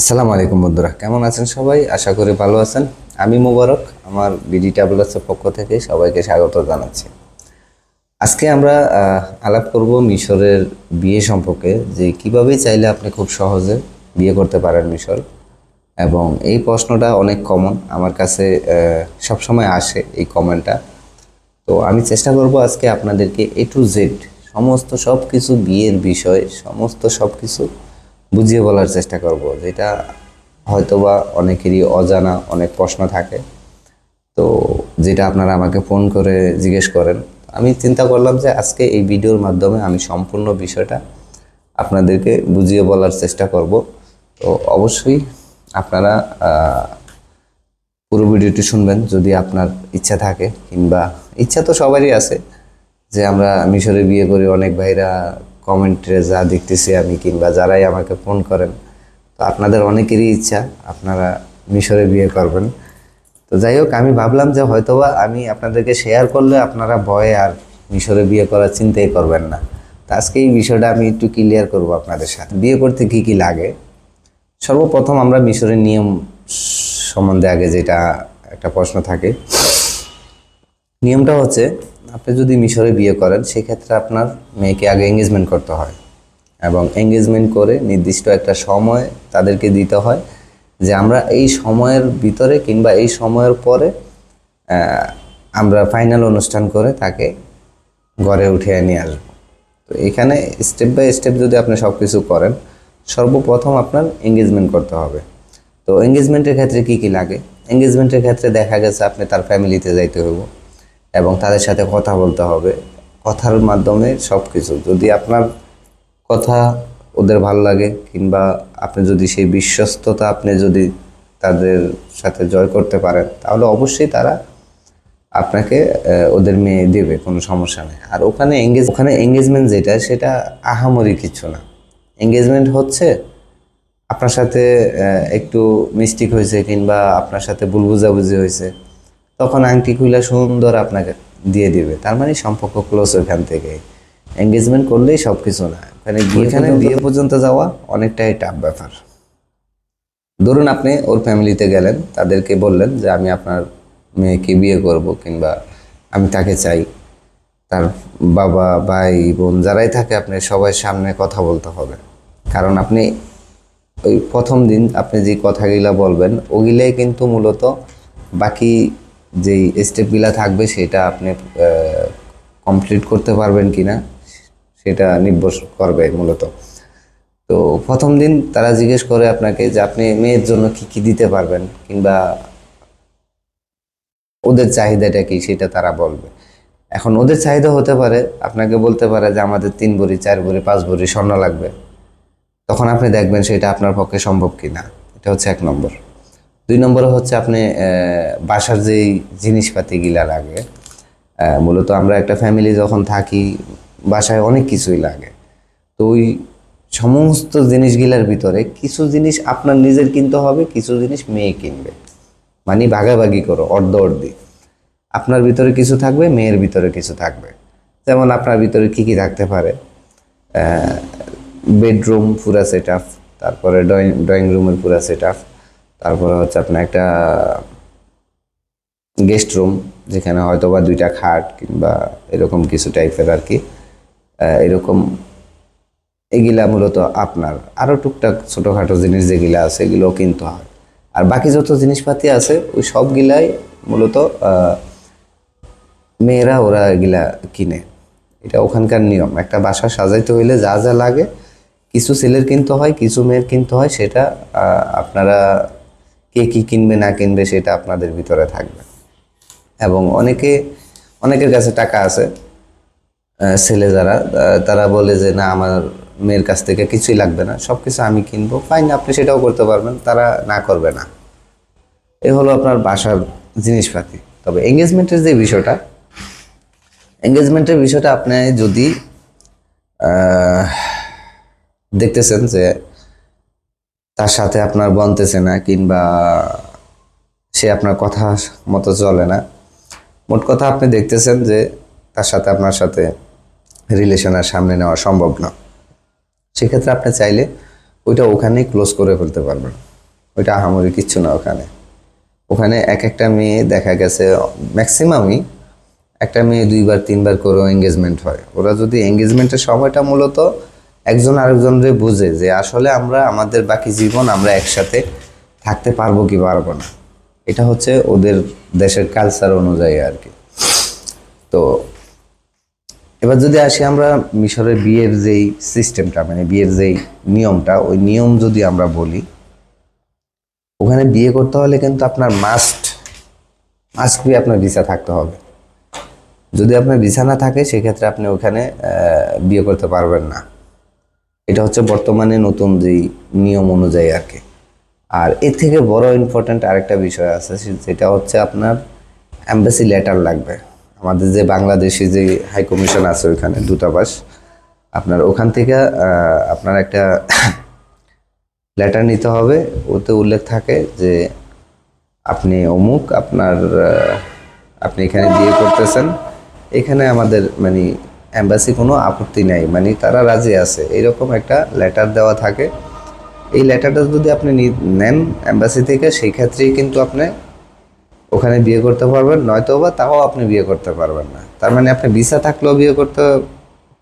আসসালামু আলাইকুম বন্ধুরা, কেমন আছেন সবাই? আশা করি ভালো আছেন। আমি মোবারক, আমার বিডি ট্রাভেলার্সের পক্ষ থেকে সবাইকে স্বাগত জানাচ্ছি। আজকে আমরা আলাপ করব মিশরের বিয়ে সম্পর্কে, যে কীভাবে চাইলে আপনি খুব সহজে বিয়ে করতে পারেন মিশর। এবং এই প্রশ্নটা অনেক কমন আমার কাছে সব সময় আসে এই কমেন্টটা তো আমি চেষ্টা করব আজকে আপনাদেরকে এ টু জেড সমস্ত সব কিছু বিয়ের বিষয়, সমস্ত সব কিছু বুঝিয়ে বলার চেষ্টা করব যেটা হয়তোবা অনেকেরই অজানা, অনেক প্রশ্ন থাকে। তো যেটা আপনারা আমাকে ফোন করে জিজ্ঞেস করেন, আমি চিন্তা করলাম যে আজকে এই ভিডিওর মাধ্যমে আমি সম্পূর্ণ বিষয়টা আপনাদেরকে বুঝিয়ে বলার চেষ্টা করব। তো অবশ্যই আপনারা পুরো ভিডিওটি শুনবেন যদি আপনার ইচ্ছা থাকে, কিংবা ইচ্ছা তো সবারই আছে যে আমরা মিশরে বিয়ে করি অনেক ভাইরা কমেন্টে যা দেখতেছি আমি, কিংবা যারাই আমাকে ফোন করেন, তো আপনাদের অনেকেরই ইচ্ছা আপনারা মিশরে বিয়ে করবেন। তো যাই হোক, আমি ভাবলাম যে হয়তোবা আমি আপনাদেরকে শেয়ার করলে আপনারা ভয়ে আর মিশরে বিয়ে করার চিন্তাই করবেন না। তো আজকে এই বিষয়টা আমি একটু ক্লিয়ার করব আপনাদের সাথে। বিয়ে করতে কি কি লাগে? সর্বপ্রথম আমরা মিশরের নিয়ম সম্বন্ধে আগে যেটা একটা প্রশ্ন থাকে, নিয়মটা হচ্ছে আপনি যদি মিশরে বিয়ে করেন, সেক্ষেত্রে আপনার মেয়েকে আগে এঙ্গেজমেন্ট করতে হয় এবং এঙ্গেজমেন্ট করে নির্দিষ্ট একটা সময় তাদেরকে দিতে হয় যে আমরা এই সময়ের ভিতরে কিংবা এই সময়ের পরে আমরা ফাইনাল অনুষ্ঠান করে তাকে ঘরে উঠে নিয়ে আসব। তো এখানে স্টেপ বাই স্টেপ যদি আপনি সব কিছু করেন, সর্বপ্রথম আপনার এঙ্গেজমেন্ট করতে হবে। তো এঙ্গেজমেন্টের ক্ষেত্রে কি কি লাগে? এঙ্গেজমেন্টের ক্ষেত্রে দেখা গেছে আপনি তার ফ্যামিলিতে যাইতে হইব। এবং তাদের সাথে কথা বলতে হবে। কথার মাধ্যমে সব কিছু যদি আপনার কথা ওদের ভালো লাগে কিংবা আপনি যদি সেই বিশ্বস্ততা আপনি যদি তাদের সাথে জয় করতে পারেন, তাহলে অবশ্যই তারা আপনাকে ওদের মেয়ে দেবে, কোনো সমস্যা নেই। আর ওখানে এঙ্গেজ ওখানে এঙ্গেজমেন্ট যেটা, সেটা আহামরি কিছু না। এঙ্গেজমেন্ট হচ্ছে আপনার সাথে একটু মিস্টিক হয়েছে কিংবা আপনার সাথে ভুল বুঝাবুঝি হয়েছে। তখন আংটি খুলে সুন্দর আপনাকে দিয়ে দিবে। তার মানে সম্পর্ক ক্লোজ ওখান থেকে এঙ্গেজমেন্ট করলেই সব কিছু না ওখানে বিয়ে পর্যন্ত যাওয়া অনেকটাই টাফ ব্যাপার। ধরুন আপনি ওর ফ্যামিলিতে গেলেন তাদেরকে বললেন যে আমি আপনার মেয়েকে বিয়ে করব কিংবা আমি তাকে চাই। তার বাবা ভাই বোন যারাই থাকে আপনি সবার সামনে কথা বলতে হবে। কারণ আপনি ওই প্রথম দিন আপনি যে কথাগুলা বলবেন ওগুলাই কিন্তু মূলত বাকি যেই স্টেপগুলা থাকবে সেটা আপনি কমপ্লিট করতে পারবেন কিনা সেটা নির্ভর করবে মূলত। তো প্রথম দিন তারা জিজ্ঞেস করে আপনাকে যে আপনি মেয়ের জন্য কি কি দিতে পারবেন কিংবা ওদের চাহিদাটা কি সেটা তারা বলবে। এখন ওদের চাহিদা হতে পারে, আপনাকে বলতে পারে যে আমাদের তিন ভরি চার ভরি পাঁচ ভরি স্বর্ণ লাগবে। তখন আপনি দেখবেন সেটা আপনার পক্ষে সম্ভব কি না এটা হচ্ছে এক নম্বর। দুই নম্বরে হচ্ছে আপনি বাসার যেই জিনিসপাতিগুলা লাগে মূলত আমরা একটা ফ্যামিলি যখন থাকি, বাসায় অনেক কিছুই লাগে। তো ওই সমস্ত জিনিসগুলার ভিতরে কিছু জিনিস আপনার নিজের কিনতে হবে, কিছু জিনিস মেয়ে কিনবে। মানে ভাগাভাগি করো, অর্ধ অর্ধি। আপনার ভিতরে কিছু থাকবে, মেয়ের ভিতরে কিছু থাকবে। যেমন আপনার ভিতরে কি কি থাকতে পারে? বেডরুম পুরা সেট আপ তারপরে ড্রয়িং ড্রয়িং রুমের পুরা সেট আপ তারপরে হচ্ছে আপনার একটা গেস্ট রুম যেখানে হয়তো বা দুইটা খাট কিংবা এরকম কিছু টাইপের আর কি। এরকম এগুলা মূলত আপনার। আরও টুকটাক ছোটোখাটো জিনিস যেগুলা আছে, এগুলোও কিনতে হয়। আর বাকি যত জিনিসপাতি আছে, ওই সবগুলাই মূলত মেয়েরা ওরা এগুলা কিনে। এটা ওখানকার নিয়ম। একটা বাসা সাজাইতে হইলে যা যা লাগে, কিছু ছেলের কিনতে হয়, কিছু মেয়ের কিনতে হয়, সেটা আপনারা কে কি কিনবে, না কিনবে, সেটা আপনাদের ভিতরে থাকবে। এবং অনেকে, অনেকের কাছে টাকা আছে ছেলে যারা তারা বলে যে, না, আমার মেয়ের কাছ থেকে কিছুই লাগবে না সব কিছু আমি কিনবো, ফাইন, আপনি সেটাও করতে পারবেন, তারা না করবে না। এ হলো আপনার বাসার জিনিসপাতি। তবে এঙ্গেজমেন্টের যে বিষয়টা এঙ্গেজমেন্টের বিষয়টা আপনি যদি দেখতেছেন যে তার সাথে আপনার বনতেছে না, কিংবা সে আপনার কথা মতো চলে না। মোট কথা আপনি দেখতেছেন যে তার সাথে আপনার সাথে রিলেশন আর সামনে নেওয়া সম্ভব না। সেক্ষেত্রে আপনি চাইলে ওইটা ওখানেই ক্লোজ করে ফেলতে পারবেন। ওইটা আহামরি কিচ্ছু না ওখানে। ওখানে এক একটা মেয়ে দেখা গেছে ম্যাক্সিমামই একটা মেয়ে দুইবার, তিনবার করেও এঙ্গেজমেন্ট হয়। ওরা যদি এঙ্গেজমেন্টের সময়টা মূলত একজন আরেকজনরে বুঝে যে আসলে আমরা, আমাদের বাকি জীবন আমরা একসাথে থাকতে পারব কি পারব না। এটা হচ্ছে ওদের দেশের কালচার অনুযায়ী আর কি তো এবার যদি আসি আমরা মিশরের বিয়ের যেই সিস্টেমটা মানে বিয়ের যেই নিয়মটা, ওই নিয়ম যদি আমরা বলি, ওখানে বিয়ে করতে হলে কিন্তু আপনার মাস্ট মাস্ট বি আপনার ভিসা থাকতে হবে। যদি আপনার ভিসা না থাকে, সেক্ষেত্রে আপনি ওখানে বিয়ে করতে পারবেন না। এটা হচ্ছে বর্তমানে নতুন যেই নিয়ম অনুযায়ী আর কি। আর এর থেকে বড় ইম্পর্ট্যান্ট আরেকটা বিষয় আছে, সে- যেটা হচ্ছে আপনার অ্যাম্বাসি লেটার লাগবে। আমাদের যে বাংলাদেশি যে হাই কমিশন আছে ওইখানে, দূতাবাস, আপনার ওখান থেকে আপনার একটা লেটার নিতে হবে। ওতে উল্লেখ থাকে যে আপনি অমুক, আপনার আপনি এখানে বিয়ে করতেছেন। এখানে আমাদের মানে অ্যাম্বাসি কোনো আপত্তি নাই মানে তারা রাজি আছে। এরকম একটা লেটার দেওয়া থাকে। এই লেটারটা যদি আপনি নেন অ্যাম্বাসি থেকে, সেই ক্ষেত্রেই কিন্তু আপনি ওখানে বিয়ে করতে পারবেন। নয়তো বা তাও আপনি বিয়ে করতে পারবেন না। তার মানে আপনি ভিসা থাকলেও বিয়ে করতে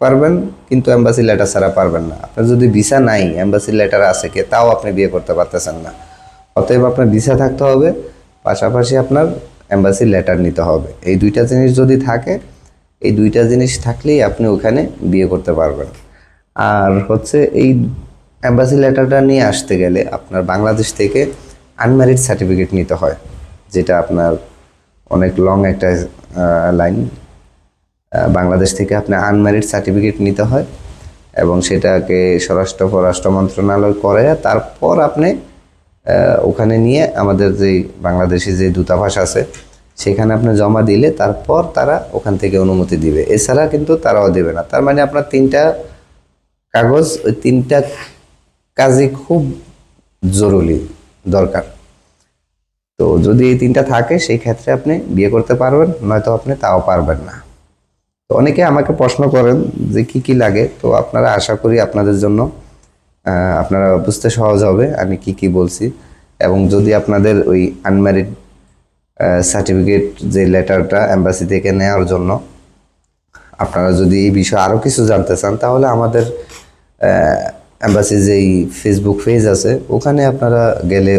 পারবেন, কিন্তু অ্যাম্বাসি লেটার ছাড়া পারবেন না। আপনার যদি ভিসা নাই অ্যাম্বাসি লেটার আছে কে, তাও আপনি বিয়ে করতে পারতেছেন না। অতএব আপনার ভিসা থাকতে হবে। পাশাপাশি আপনার অ্যাম্বাসি লেটার নিতে হবে। এই দুইটা জিনিস যদি থাকে এই দুইটা জিনিস থাকলেই আপনি ওখানে বিয়ে করতে পারবেন। আর হচ্ছে এই অ্যাম্বাসি লেটারটা নিয়ে আসতে গেলে আপনার বাংলাদেশ থেকে আনম্যারিড সার্টিফিকেট নিতে হয়, যেটা আপনার অনেক লং একটা লাইন বাংলাদেশ থেকে আপনি আনম্যারিড সার্টিফিকেট নিতে হয় এবং সেটাকে স্বরাষ্ট্র পররাষ্ট্র মন্ত্রণালয় করে তারপর আপনি ওখানে নিয়ে আমাদের যে বাংলাদেশি যে দূতাবাস আছে সেখানে আপনি জমা দিলে তারপর তারা ওখান থেকে অনুমতি দিবে। এছাড়া কিন্তু তারাও দেবে না। তার মানে আপনার তিনটা কাগজ, ওই তিনটা কাজই খুব জরুরি, দরকার। তো যদি এই তিনটা থাকে, সেই ক্ষেত্রে আপনি বিয়ে করতে পারবেন, নয়তো আপনি তাও পারবেন না। তো অনেকে আমাকে প্রশ্ন করেন যে কি কি লাগে। তো আপনারা আশা করি আপনাদের জন্য আপনারা বুঝতে সহজ হবে আমি কি কি বলছি। এবং যদি আপনাদের ওই আনম্যারিড সার্টিফিকেট যে লেটারটা এম্বাসি থেকে নেওয়ার জন্য। আপনারা যদি এই বিষয়ে আরও কিছু জানতে চান, তাহলে আমাদের অ্যাম্বাসি যেই ফেসবুক পেজ আছে, ওখানে আপনারা গেলে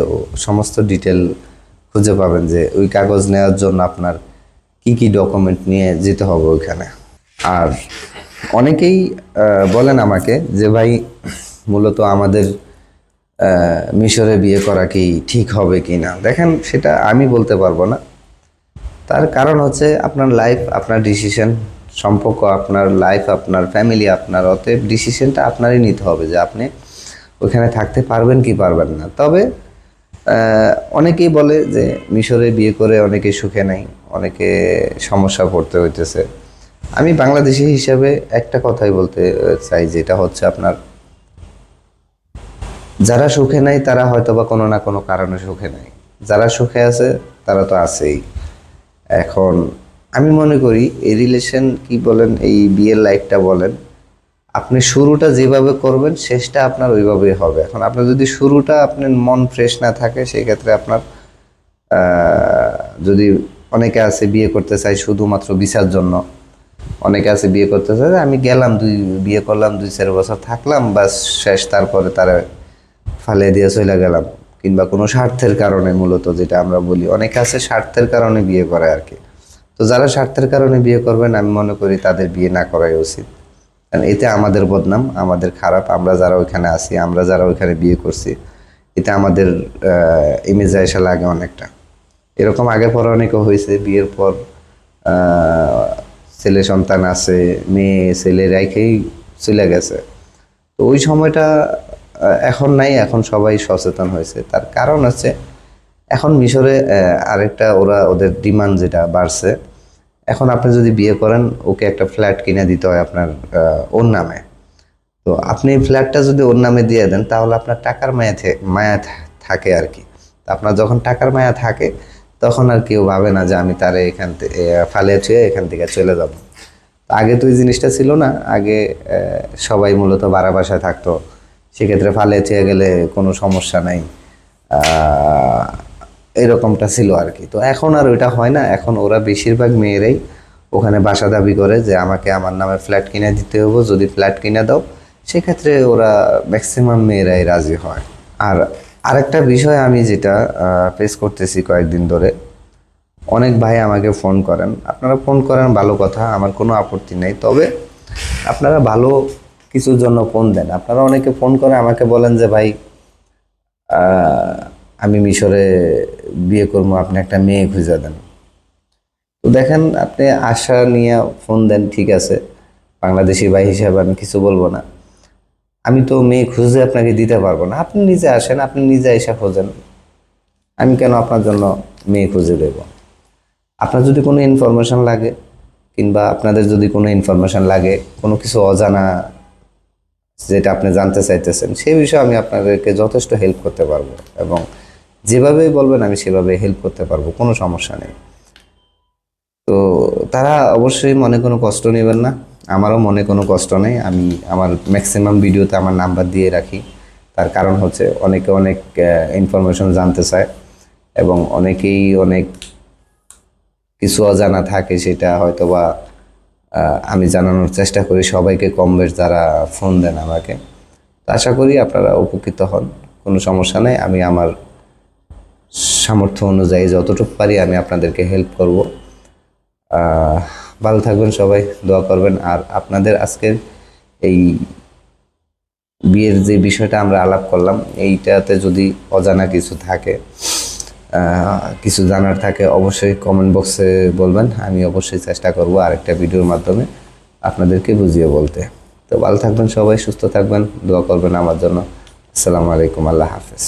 সমস্ত ডিটেল খুঁজে পাবেন যে ওই কাগজ নেওয়ার জন্য আপনার কি কি ডকুমেন্ট নিয়ে যেতে হবে ওইখানে। আর অনেকেই বলেন আমাকে যে ভাই, মূলত আমাদের মিশরে বিয়ে করা কি ঠিক হবে কি না? দেখেন, সেটা আমি বলতে পারব না। তার কারণ হচ্ছে আপনার লাইফ আপনার ডিসিশন সম্পর্ক, আপনার লাইফ আপনার ফ্যামিলি আপনার, অতএব ডিসিশনটা আপনারই নিতে হবে যে আপনি ওখানে থাকতে পারবেন কি পারবেন না। তবে অনেকেই বলে যে মিশরে বিয়ে করে অনেকে সুখে নাই, অনেকে সমস্যা পড়তে হইতেছে। আমি বাংলাদেশি হিসাবে একটা কথাই বলতে চাই, যেটা হচ্ছে আপনার যারা সুখে নাই, তারা হয়তো বা কোনো না কোনো কারণে সুখে নাই। যারা সুখে আছে, তারা তো আছেই। এখন আমি মনে করি, এই রিলেশন কি বলেন, এই বিয়ের লাইফটা বলেন, আপনি শুরুটা যেভাবে করবেন, শেষটা আপনার ওইভাবেই হবে। এখন আপনার যদি শুরুটা আপনার মন ফ্রেশ না থাকে সেই ক্ষেত্রে আপনার যদি অনেকে আছে বিয়ে করতে চায় শুধুমাত্র বিচার জন্য, অনেকে আছে বিয়ে করতে চায়, আমি গেলাম দুই, বিয়ে করলাম দুই, চার বছর থাকলাম, বাস শেষ, তারপরে তারা ফালিয়ে দিয়ে চলে গেলাম, কিংবা কোনো স্বার্থের কারণে মূলত যেটা আমরা বলি। অনেকে আছে স্বার্থের কারণে বিয়ে করে আর কি। তো যারা স্বার্থের কারণে বিয়ে করবেন, আমি মনে করি তাদের বিয়ে না করাই উচিত। কারণ এতে আমাদের বদনাম, আমাদের খারাপ, আমরা যারা ওইখানে আছি, আমরা যারা ওইখানে বিয়ে করছি, এতে আমাদের ইমেজ এসে লাগে অনেকটা। এরকম আগে পরে অনেকে হয়েছে, বিয়ের পর ছেলে সন্তান আছে, মেয়ে, ছেলে রেখেই চলে গেছে। তো ওই সময়টা এখন নাই, এখন সবাই সচেতন হয়েছে। তার কারণ হচ্ছে, এখন মিশরে আরেকটা ওরা ওদের ডিমান্ড যেটা বাড়ছে, এখন আপনি যদি বিয়ে করেন, ওকে একটা ফ্ল্যাট কিনে দিতে হয় আপনার ওর নামে। তো আপনি ফ্ল্যাটটা যদি ওর নামে দিয়ে দেন, তাহলে আপনার টাকার মায়া মায়া থাকে আর কি। আপনার যখন টাকার মায়া থাকে, তখন আর কেউ ভাবে না যে আমি তারে এখান থেকে ফালে ছুঁয়ে এখান থেকে চলে যাব। আগে তো এই জিনিসটা ছিল না। আগে সবাই মূলত বাড়া বাসায় থাকতো। সেক্ষেত্রে ফালিয়ে ছুঁয়ে গেলে কোনো সমস্যা নাই। এরকমটা ছিল আর কি। তো এখন আর ওইটা হয় না। এখন ওরা বেশিরভাগ মেয়েরাই ওখানে বাসা দাবি করে যে আমাকে আমার নামে ফ্ল্যাট কিনে দিতে হবে। যদি ফ্ল্যাট কিনে দাও, সেক্ষেত্রে ওরা ম্যাক্সিমাম মেয়েরাই রাজি হয়। আর আরেকটা বিষয় আমি যেটা ফেস করতেছি কয়েকদিন ধরে, অনেক ভাই আমাকে ফোন করেন। আপনারা ফোন করেন, ভালো কথা, আমার কোনো আপত্তি নেই। তবে আপনারা ভালো কিছুর জন্য ফোন দেন। আপনারা অনেকে ফোন করে আমাকে বলেন যে, ভাই আমি মিশরে বিয়ে করব, আপনি একটা মেয়ে খুঁজে দেন। তো দেখেন, আপনি আশা নিয়ে ফোন দেন, ঠিক আছে। বাংলাদেশি ভাই হিসাবে আমি কিছু বলব না। আমি তো মেয়ে খুঁজে আপনাকে দিতে পারব না। আপনি নিজে আসেন, আপনি নিজে এসে খোঁজেন। আমি কেন আপনার জন্য মেয়ে খুঁজে দেব? আপনার যদি কোনো ইনফরমেশন লাগে, কিংবা আপনাদের যদি কোনো ইনফরমেশন লাগে, কোনো কিছু অজানা যেটা আপনি জানতে চাইতেছেন, সেই বিষয়ে আমি আপনাদেরকে যথেষ্ট হেল্প করতে পারব এবং যেভাবেই বলবেন আমি সেভাবে হেল্প করতে পারব, কোনো সমস্যা নেই। তো তারা অবশ্যই মনে কোনো কষ্ট নেবেন না, আমারও মনে কোনো কষ্ট নেই, আমি আমার ম্যাক্সিমাম ভিডিওতে আমার নাম্বার দিয়ে রাখি। তার কারণ হচ্ছে অনেকে অনেক ইনফরমেশন জানতে চায় এবং অনেকেই অনেক কিছু অজানা থাকে, সেটা হয়তো বা আমি জানানোর চেষ্টা করি সবাইকে কম বেশ যারা ফোন দেন আমাকে। আশা করি আপনারা উপকৃত হন, কোনো সমস্যা নেই। আমি আমার সামর্থ্য অনুযায়ী যতটুকু পারি আমি আপনাদেরকে হেল্প করব। ভালো থাকবেন সবাই, দোয়া করবেন। আর আপনাদের আজকের এই বিয়ের যে বিষয়টা আমরা আলাপ করলাম, এইটাতে যদি অজানা কিছু থাকে কিছু জানার থাকে, অবশ্যই কমেন্ট বক্সে বলবেন। আমি অবশ্যই চেষ্টা করব আরেকটা ভিডিওর মাধ্যমে আপনাদেরকে বুঝিয়ে বলতে। তো ভালো থাকবেন সবাই, সুস্থ থাকবেন, দোয়া করবেন আমার জন্য। আসসালামু আলাইকুম, আল্লাহ হাফেজ।